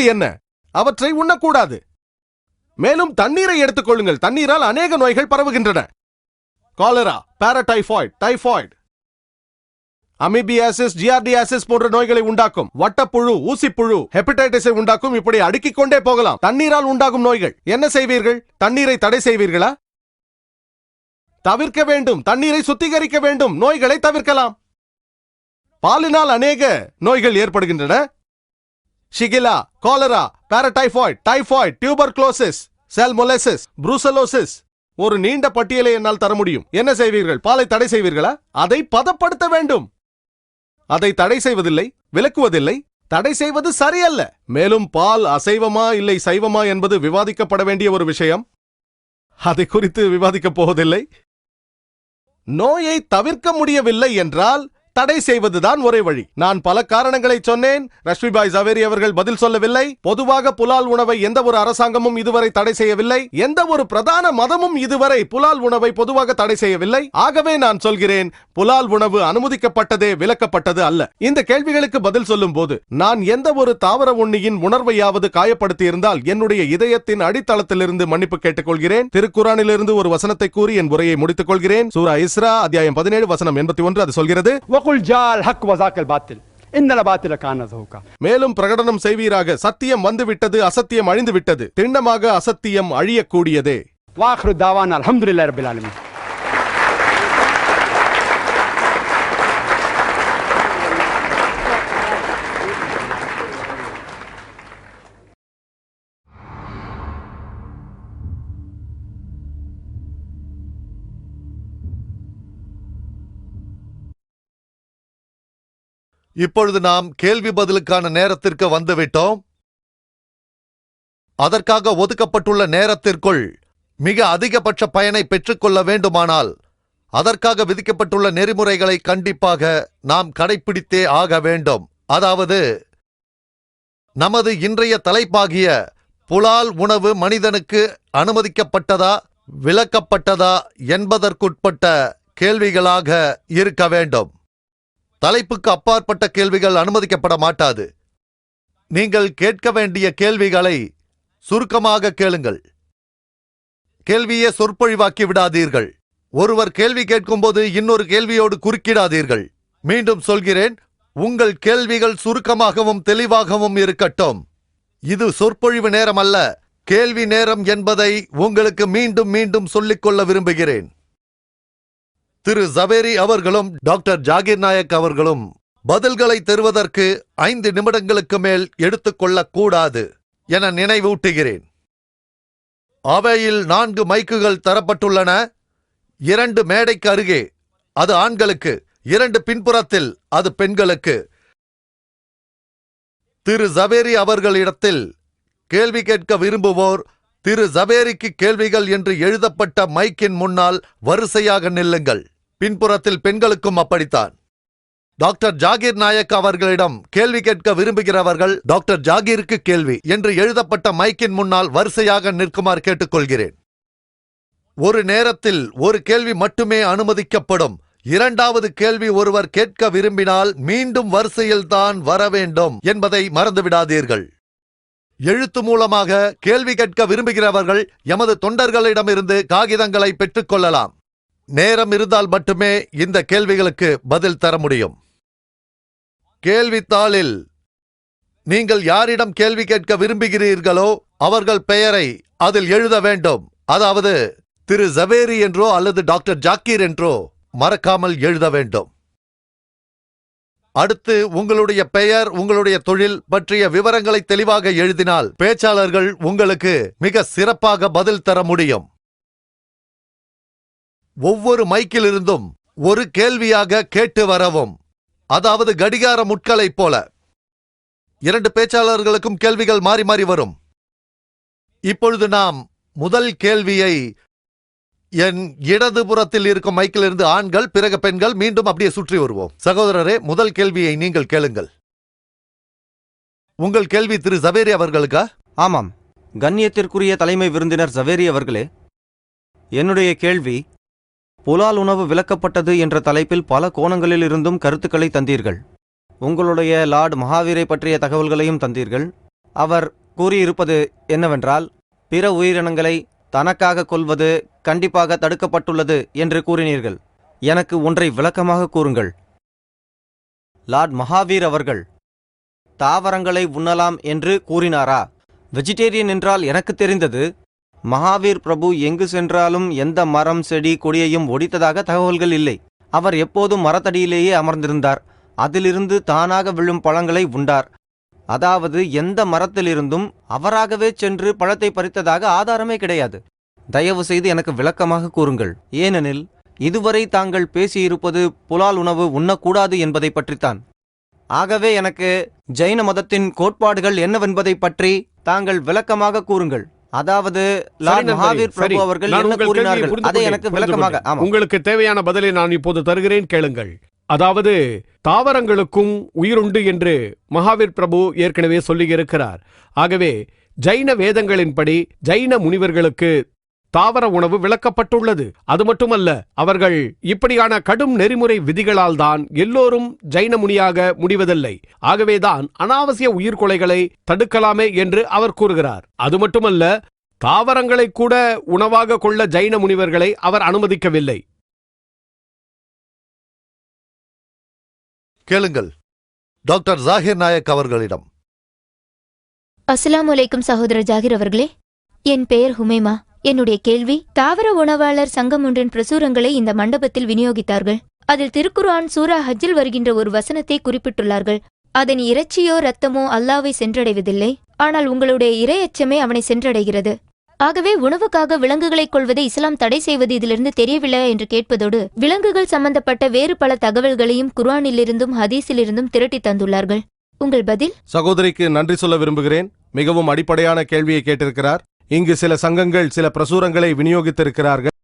உணவு என்ன? அவற்றை உண்ணக்கூடாது. மேலும் தண்ணீரை எடுத்துக் கொள்ளுங்கள். தண்ணீரால் அநேக நோய்கள் பரவுகின்றன. Cholera paratyphoid typhoid amoebiasis giardiasis போன்ற நோய்களை உண்டாக்கும். வட்டப்புழு ஊசிப்புழு ஹெப்படைட்டிஸை உண்டாக்கும். இப்படி அடுக்கிக் கொண்டே போகலாம். தண்ணீரால் உண்டாகும் நோய்கள். என்ன செய்வீர்கள்? தண்ணீரை தடை செய்வீர்களா? தவிர்க்க வேண்டும். தண்ணீரை சுத்திகரிக்க வேண்டும். நோய்களை தவிர்க்கலாம். பாலினால் அநேக நோய்கள் ஏற்படுகின்றன. Shigella cholera paratyphoid typhoid tuberculosis salmonellosis brucellosis ஒரு நீண்ட பட்டியலை என்னால் தர முடியும். என்ன செய்வீர்கள்? பாலை தடை செய்வீர்களா? அதை பதப்படுத்த வேண்டும். அதை தடை செய்வதில்லை விலக்குவதில்லை. தடை செய்வது சரியல்ல. மேலும் பால் அசைவமா இல்லை சைவமா என்பது விவாதிக்கப்பட வேண்டிய ஒரு விஷயம். அதை குறித்து விவாதிக்கப் போவதில்லை. நோயை தவிர்க்க முடியவில்லை என்றால் தடை செய்வதுதான் ஒரே வழி. நான் பல காரணங்களை சொன்னேன். ரஷ்மிபாய் ஜவேரி அவர்கள் பதில் சொல்லவில்லை. பொதுவாக புலால் உணவை எந்த ஒரு அரசாங்கமும் இதுவரை தடை செய்யவில்லை. எந்த ஒரு பிரதான மதமும் இதுவரை புலால் உணவை பொதுவாக தடை செய்யவில்லை. ஆகவே நான் சொல்கிறேன் புலால் உணவு அனுமதிக்கப்பட்டதே விலக்கப்பட்டது அல்ல. இந்த கேள்விகளுக்கு பதில் சொல்லும் போது நான் எந்த ஒரு தாவர உண்ணியின் உணர்வையாவது காயப்படுத்தி இருந்தால் என்னுடைய இதயத்தின் அடித்தளத்திலிருந்து மன்னிப்பு கேட்டுக்கொள்கிறேன். திருக்குறானிலிருந்து ஒரு வசனத்தை கூறி என் உரையை முடித்துக் கொள்கிறேன். சூரா இஸ்ரா அத்தியாயம் பதினேழு வசனம் எண்பத்தி ஒன்று அது சொல்கிறது மேலும் பிரகடனம் செய்வீராக. சத்தியம் வந்துவிட்டது அசத்தியம் அழிந்து விட்டது திண்ணமாக அசத்தியம் அழியக்கூடியதே. வாஹ்ரு தாவான் அலமதுல்லா ரபில் இப்பொழுது நாம் கேள்வி பதிலுக்கான நேரத்திற்கு வந்துவிட்டோம். அதற்காக ஒதுக்கப்பட்டுள்ள நேரத்திற்குள் மிக அதிகபட்ச பயனை பெற்றுக்கொள்ள வேண்டுமானால் அதற்காக விதிக்கப்பட்டுள்ள நெறிமுறைகளை கண்டிப்பாக நாம் கடைப்பிடித்தே ஆக வேண்டும். அதாவது நமது இன்றைய தலைப்பாகிய புலால் உணவு மனிதனுக்கு அனுமதிக்கப்பட்டதா விளக்கப்பட்டதா என்பதற்குட்பட்ட கேள்விகளாக இருக்க வேண்டும். தலைப்புக்கு அப்பாற்பட்ட கேள்விகள் அனுமதிக்கப்பட மாட்டாது. நீங்கள் கேட்க வேண்டிய கேள்விகளை சுருக்கமாக கேளுங்கள். கேள்வியே சொற்பொழிவாக்கி விடாதீர்கள். ஒருவர் கேள்வி கேட்கும்போது இன்னொரு கேள்வியோடு குறுக்கிடாதீர்கள். மீண்டும் சொல்கிறேன் உங்கள் கேள்விகள் சுருக்கமாகவும் தெளிவாகவும் இருக்கட்டும். இது சொற்பொழிவு நேரம் அல்ல கேள்வி நேரம் என்பதை உங்களுக்கு மீண்டும் மீண்டும் சொல்லிக்கொள்ள விரும்புகிறேன். திரு ஜவேரி அவர்களும் டாக்டர் ஜாகிர் நாயக் அவர்களும் பதில்களை தருவதற்கு ஐந்து நிமிடங்களுக்கு மேல் எடுத்துக்கொள்ளக்கூடாது என நினைவூட்டுகிறேன். அவையில் நான்கு மைக்குகள் தரப்பட்டுள்ளன. இரண்டு மேடைக்கு அருகே அது ஆண்களுக்கு இரண்டு பின்புறத்தில் அது பெண்களுக்கு. திரு ஜவேரி அவர்களிடத்தில் கேள்வி கேட்க விரும்புவோர் திரு ஜபேரிக்கு கேள்விகள் என்று எழுதப்பட்ட மைக்கின் முன்னால் வரிசையாக நில்லுங்கள். பின்புறத்தில் பெண்களுக்கும் அப்படித்தான். டாக்டர் ஜாகீர் நாயக் அவர்களிடம் கேள்வி கேட்க விரும்புகிறவர்கள் டாக்டர் ஜாகீருக்கு கேள்வி என்று எழுதப்பட்ட மைக்கின் முன்னால் வரிசையாக நிற்குமாறு கேட்டுக்கொள்கிறேன். ஒரு நேரத்தில் ஒரு கேள்வி மட்டுமே அனுமதிக்கப்படும். இரண்டாவது கேள்வி ஒருவர் கேட்க விரும்பினால் மீண்டும் வரிசையில்தான் வர வேண்டும் என்பதை மறந்துவிடாதீர்கள். எழுத்து மூலமாக கேள்வி கேட்க விரும்புகிறவர்கள் எமது தொண்டர்களிடமிருந்து காகிதங்களை பெற்றுக்கொள்ளலாம் நேரம் இருந்தால் மட்டுமே இந்த கேள்விகளுக்கு பதில் தர முடியும். கேள்வித்தாளில் நீங்கள் யாரிடம் கேள்வி கேட்க விரும்புகிறீர்களோ அவர்கள் பெயரை அதில் எழுத வேண்டும். அதாவது திரு ஜவேரி என்றோ அல்லது டாக்டர் ஜாக்கீர் என்றோ மறக்காமல் எழுத வேண்டும். அடுத்து உங்களுடைய பெயர் உங்களுடைய தொழில் பற்றிய விவரங்களை தெளிவாக எழுதினால் பேச்சாளர்கள் உங்களுக்கு மிக சிறப்பாக பதில் தர முடியும். ஒவ்வொரு மைக்கிலிருந்தும் ஒரு கேள்வியாக கேட்டு வரவும். அதாவது கடிகார முட்களைப் போல. இரண்டு பேச்சாளர்களுக்கும் கேள்விகள் மாறி மாறி வரும். இப்பொழுது நாம் முதல் கேள்வியை என் இடதுபுறத்தில் இருக்கும் மைக்கிலிருந்து ஆண்கள் பிறகு பெண்கள் மீண்டும் அப்படியே சுற்றி வருவோம். சகோதரரே முதல் கேள்வியை நீங்கள் கேளுங்கள். உங்கள் கேள்வி திரு ஜவேரி அவர்களுக்கா? ஆமாம். கண்ணியத்திற்குரிய தலைமை விருந்தினர் ஜவேரி அவர்களே என்னுடைய கேள்வி புலால் உணவு விளக்கப்பட்டது என்ற தலைப்பில் பல கோணங்களில் இருந்தும் கருத்துக்களை தந்தீர்கள். உங்களுடைய லார்டு மகாவீரை பற்றிய தகவல்களையும் தந்தீர்கள். அவர் கூறியிருப்பது என்னவென்றால் பிற உயிரினங்களை தனக்காக கொள்வது கண்டிப்பாக தடுக்கப்பட்டுள்ளது என்று கூறினீர்கள். எனக்கு ஒன்றை விளக்கமாக கூறுங்கள். லார்ட் மகாவீர் அவர்கள் தாவரங்களை உண்ணலாம் என்று கூறினாரா? வெஜிடேரியன் என்றால் எனக்கு தெரிந்தது மகாவீர் பிரபு எங்கு சென்றாலும் எந்த மரம் செடி கொடியையும் ஒடித்ததாக தகவல்கள் இல்லை. அவர் எப்போதும் மரத்தடியிலேயே அமர்ந்திருந்தார். அதிலிருந்து தானாக விழும் பழங்களை உண்டார். அதாவது எந்த மரத்திலிருந்தும் அவராகவே சென்று பழத்தை பறித்ததாக ஆதாரமே கிடையாது. தயவு செய்து எனக்கு விளக்கமாக கூறுங்கள். ஏனெனில் இதுவரை தாங்கள் பேசியிருப்பது புலால் உணவு உண்ணக்கூடாது என்பதை பற்றித்தான். ஆகவே எனக்கு ஜைன மதத்தின் கோட்பாடுகள் என்னவென்பதை பற்றி தாங்கள் விளக்கமாக கூறுங்கள். அதாவது மகாவீர். பிரபு அவர்கள் என்ன கூறினார்கள்? அதை எனக்கு விளக்கமாக உங்களுக்கு தேவையான பதிலை நான் இப்போது தருகிறேன் கேளுங்கள். அதாவது தாவரங்களுக்கும் உயிருண்டு என்று மகாவீர் பிரபு ஏற்கனவே சொல்லியிருக்கிறார். ஆகவே ஜைன வேதங்களின்படி ஜைன முனிவர்களுக்கு தாவர உணவு விளக்கப்பட்டுள்ளது. அது மட்டுமல்ல அவர்கள் இப்படியான கடும் நெறிமுறை விதிகளால் தான் எல்லோரும் ஜைன முனியாக முடிவதில்லை. ஆகவேதான் அனாவசிய உயிர்கொலைகளை தடுக்கலாமே என்று அவர் கூறுகிறார். அது மட்டுமல்ல தாவரங்களை கூட உணவாக கொள்ள ஜைன முனிவர்களை அவர் அனுமதிக்கவில்லை. கேளுங்கள். டாக்டர் ஜாகிர் நாயக் அவர்களிடம். அஸ்லாம் அலைக்கும் சகோதர ஜாகிர் அவர்களே என் பெயர் ஹுமைமா. என்னுடைய கேள்வி தாவர உணவாளர் சங்கம் ஒன்றின் பிரசுரங்களை இந்த மண்டபத்தில் விநியோகித்தார்கள். அதில் திருக்குர்ஆன் சூரா ஹஜ்ஜில் வருகின்ற ஒரு வசனத்தை குறிப்பிட்டுள்ளார்கள். அதன் இறைச்சியோ ரத்தமோ அல்லாவை சென்றடைவதில்லை. ஆனால் உங்களுடைய இரையச்சமே அவனை சென்றடைகிறது. ஆகவே உணவுக்காக விலங்குகளைக் கொள்வதை இஸ்லாம் தடை செய்வது இதிலிருந்து தெரியவில்லை என்று கேட்பதோடு விலங்குகள் சம்பந்தப்பட்ட வேறு பல தகவல்களையும் குர்ஆனிலிருந்தும் ஹதீஸிலிருந்தும் திரட்டி தந்துள்ளார்கள். உங்கள் பதில்? சகோதரிக்கு நன்றி சொல்ல விரும்புகிறேன். மிகவும் அடிப்படையான கேள்வியை கேட்டிருக்கிறார். இங்கு சில சங்கங்கள் சில பிரசுரங்களை விநியோகித்திருக்கிறார்கள்.